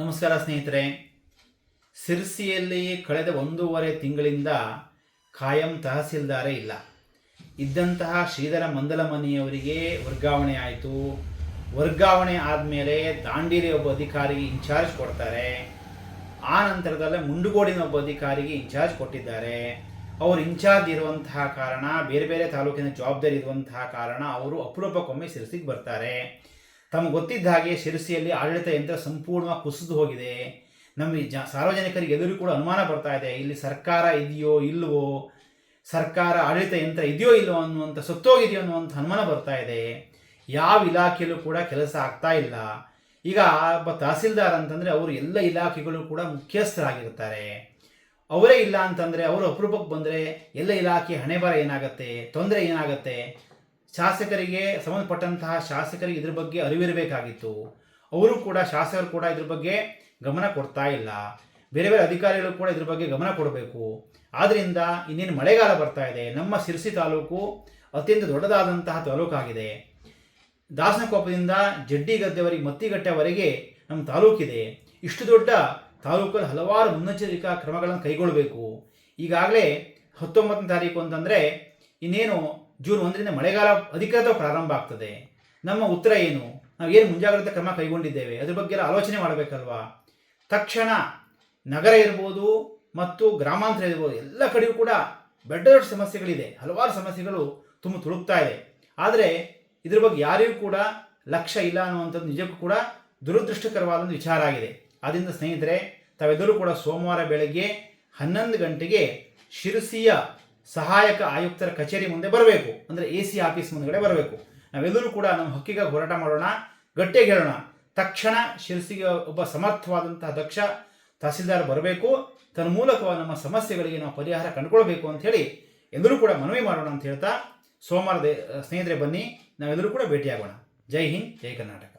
ನಮಸ್ಕಾರ ಸ್ನೇಹಿತರೆ. ಸಿರ್ಸಿಯಲ್ಲಿ ಕಳೆದ ಒಂದೂವರೆ ತಿಂಗಳಿಂದ ಖಾಯಂ ತಹಸೀಲ್ದಾರೇ ಇಲ್ಲ. ಇದ್ದಂತಹ ಶ್ರೀಧರ ಮಂದಲಮನಿಯವರಿಗೆ ವರ್ಗಾವಣೆ ಆಯಿತು. ವರ್ಗಾವಣೆ ಆದಮೇಲೆ ದಾಂಡೇಲಿ ಒಬ್ಬ ಅಧಿಕಾರಿಗೆ ಇನ್ಚಾರ್ಜ್ ಕೊಡ್ತಾರೆ. ಆ ನಂತರದಲ್ಲೇ ಮುಂಡುಗೋಡಿನ ಒಬ್ಬ ಅಧಿಕಾರಿಗೆ ಇನ್ಚಾರ್ಜ್ ಕೊಟ್ಟಿದ್ದಾರೆ. ಅವರು ಇನ್ಚಾರ್ಜ್ ಇರುವಂತಹ ಕಾರಣ, ಬೇರೆ ಬೇರೆ ತಾಲೂಕಿನ ಜವಾಬ್ದಾರಿ ಇರುವಂತಹ ಕಾರಣ, ಅವರು ಅಪರೂಪಕ್ಕೊಮ್ಮೆ ಸಿರ್ಸಿಗೆ ಬರ್ತಾರೆ. ತಮಗೆ ಗೊತ್ತಿದ್ದ ಹಾಗೆ ಶಿರಸಿಯಲ್ಲಿ ಆಡಳಿತ ಯಂತ್ರ ಸಂಪೂರ್ಣವಾಗಿ ಕುಸಿದು ಹೋಗಿದೆ. ನಮ್ಮ ಜ, ಸಾರ್ವಜನಿಕರಿಗೆ ಎದುರು ಕೂಡ ಅನುಮಾನ ಬರ್ತಾ ಇದೆ. ಇಲ್ಲಿ ಸರ್ಕಾರ ಇದೆಯೋ ಇಲ್ಲವೋ ಸರ್ಕಾರ ಆಡಳಿತ ಯಂತ್ರ ಇದೆಯೋ ಇಲ್ಲೋ ಅನ್ನುವಂಥ, ಸತ್ತೋಗಿದೆಯೋ ಅನ್ನುವಂಥ ಅನುಮಾನ ಬರ್ತಾ ಇದೆ. ಯಾವ ಇಲಾಖೆಯಲ್ಲೂ ಕೂಡ ಕೆಲಸ ಆಗ್ತಾ ಇಲ್ಲ. ಈಗ ಒಬ್ಬ ತಹಸೀಲ್ದಾರ್ ಅಂತಂದರೆ ಅವರು ಎಲ್ಲ ಇಲಾಖೆಗಳು ಕೂಡ ಮುಖ್ಯಸ್ಥರಾಗಿರ್ತಾರೆ ಅವರೇ ಇಲ್ಲ ಅಂತಂದರೆ, ಅವರು ಅಪರೂಪಕ್ಕೆ ಬಂದರೆ ಎಲ್ಲ ಇಲಾಖೆ ಹಣೆ ಏನಾಗುತ್ತೆ, ತೊಂದರೆ ಏನಾಗುತ್ತೆ ಶಾಸಕರಿಗೆ ಸಂಬಂಧಪಟ್ಟಂತಹ ಶಾಸಕರಿಗೆ ಇದ್ರ ಬಗ್ಗೆ ಅರಿವಿರಬೇಕಾಗಿತ್ತು. ಅವರು ಕೂಡ, ಶಾಸಕರು ಕೂಡ ಇದ್ರ ಬಗ್ಗೆ ಗಮನ ಕೊಡ್ತಾ ಇಲ್ಲ. ಬೇರೆ ಬೇರೆ ಅಧಿಕಾರಿಗಳು ಕೂಡ ಇದ್ರ ಬಗ್ಗೆ ಗಮನ ಕೊಡಬೇಕು. ಆದ್ದರಿಂದ ಇನ್ನೇನು ಮಳೆಗಾಲ ಬರ್ತಾ ಇದೆ. ನಮ್ಮ ಸಿರ್ಸಿ ತಾಲೂಕು ಅತ್ಯಂತ ದೊಡ್ಡದಾದಂತಹ ತಾಲೂಕಾಗಿದೆ ದಾಸನಕೊಪ್ಪದಿಂದ ಜಡ್ಡಿಗದ್ದೆವರೆಗೆ ಮತ್ತಿಗಟ್ಟೆವರೆಗೆ ನಮ್ಮ ತಾಲೂಕಿದೆ. ಇಷ್ಟು ದೊಡ್ಡ ತಾಲೂಕಲ್ಲಿ ಹಲವಾರು ಮುನ್ನೆಚ್ಚರಿಕಾ ಕ್ರಮಗಳನ್ನು ಕೈಗೊಳ್ಳಬೇಕು. ಈಗಾಗಲೇ ಹತ್ತೊಂಬತ್ತನೇ ತಾರೀಕು ಅಂತಂದರೆ ಇನ್ನೇನು ಜೂನ್ ಒಂದರಿಂದ ಮಳೆಗಾಲ ಅಧಿಕೃತ ಪ್ರಾರಂಭ ಆಗ್ತದೆ. ನಮ್ಮ ಉತ್ತರ ಏನು? ನಾವು ಏನು ಮುಂಜಾಗ್ರತೆ ಕ್ರಮ ಕೈಗೊಂಡಿದ್ದೇವೆ? ಅದ್ರ ಬಗ್ಗೆ ಎಲ್ಲ ಆಲೋಚನೆ ಮಾಡಬೇಕಲ್ವಾ? ತಕ್ಷಣ ನಗರ ಇರ್ಬೋದು ಮತ್ತು ಗ್ರಾಮಾಂತರ ಇರ್ಬೋದು ಎಲ್ಲ ಕಡೆಯೂ ಕೂಡ ಬೆಡ್ ಸಮಸ್ಯೆಗಳಿದೆ. ಹಲವಾರು ಸಮಸ್ಯೆಗಳು ತುಂಬ ತುಳುಕ್ತಾ ಇದೆ. ಆದರೆ ಇದ್ರ ಬಗ್ಗೆ ಯಾರಿಗೂ ಕೂಡ ಲಕ್ಷ್ಯ ಇಲ್ಲ ಅನ್ನುವಂಥದ್ದು ನಿಜಕ್ಕೂ ಕೂಡ ದುರದೃಷ್ಟಕರವಾದ ಒಂದು ವಿಚಾರ ಆಗಿದೆ. ಆದ್ದರಿಂದ ಸ್ನೇಹಿತರೆ, ತಾವೆಲ್ಲರೂ ಕೂಡ ಸೋಮವಾರ ಬೆಳಗ್ಗೆ ಹನ್ನೊಂದು ಗಂಟೆಗೆ ಶಿರಸಿಯ ಸಹಾಯಕ ಆಯುಕ್ತರ ಕಚೇರಿ ಮುಂದೆ ಬರಬೇಕು. ಅಂದರೆ ಎ ಸಿ ಆಫೀಸ್ ಮುಂದಗಡೆ ಬರಬೇಕು. ನಾವೆಲ್ಲರೂ ಕೂಡ ನಮ್ಮ ಹಕ್ಕಿಗಾಗಿ ಹೋರಾಟ ಮಾಡೋಣ, ಗಟ್ಟಿಯಾಗಿ ಹೇಳೋಣ. ತಕ್ಷಣ ಶಿರಸಿಗೆ ಒಬ್ಬ ಸಮರ್ಥವಾದಂತಹ ದಕ್ಷ ತಹಸೀಲ್ದಾರ್ ಬರಬೇಕು. ತನ್ನ ಮೂಲಕ ನಮ್ಮ ಸಮಸ್ಯೆಗಳಿಗೆ ನಾವು ಪರಿಹಾರ ಕಂಡುಕೊಳ್ಬೇಕು ಅಂತ ಹೇಳಿ ಎಲ್ಲರೂ ಕೂಡ ಮನವಿ ಮಾಡೋಣ ಅಂತ ಹೇಳ್ತಾ ಸೋಮವಾರದ ಸ್ನೇಹಿತರೆ ಬನ್ನಿ. ನಾವೆಲ್ಲರೂ ಕೂಡ ಭೇಟಿಯಾಗೋಣ. ಜೈ ಹಿಂದ್, ಜೈ ಕರ್ನಾಟಕ.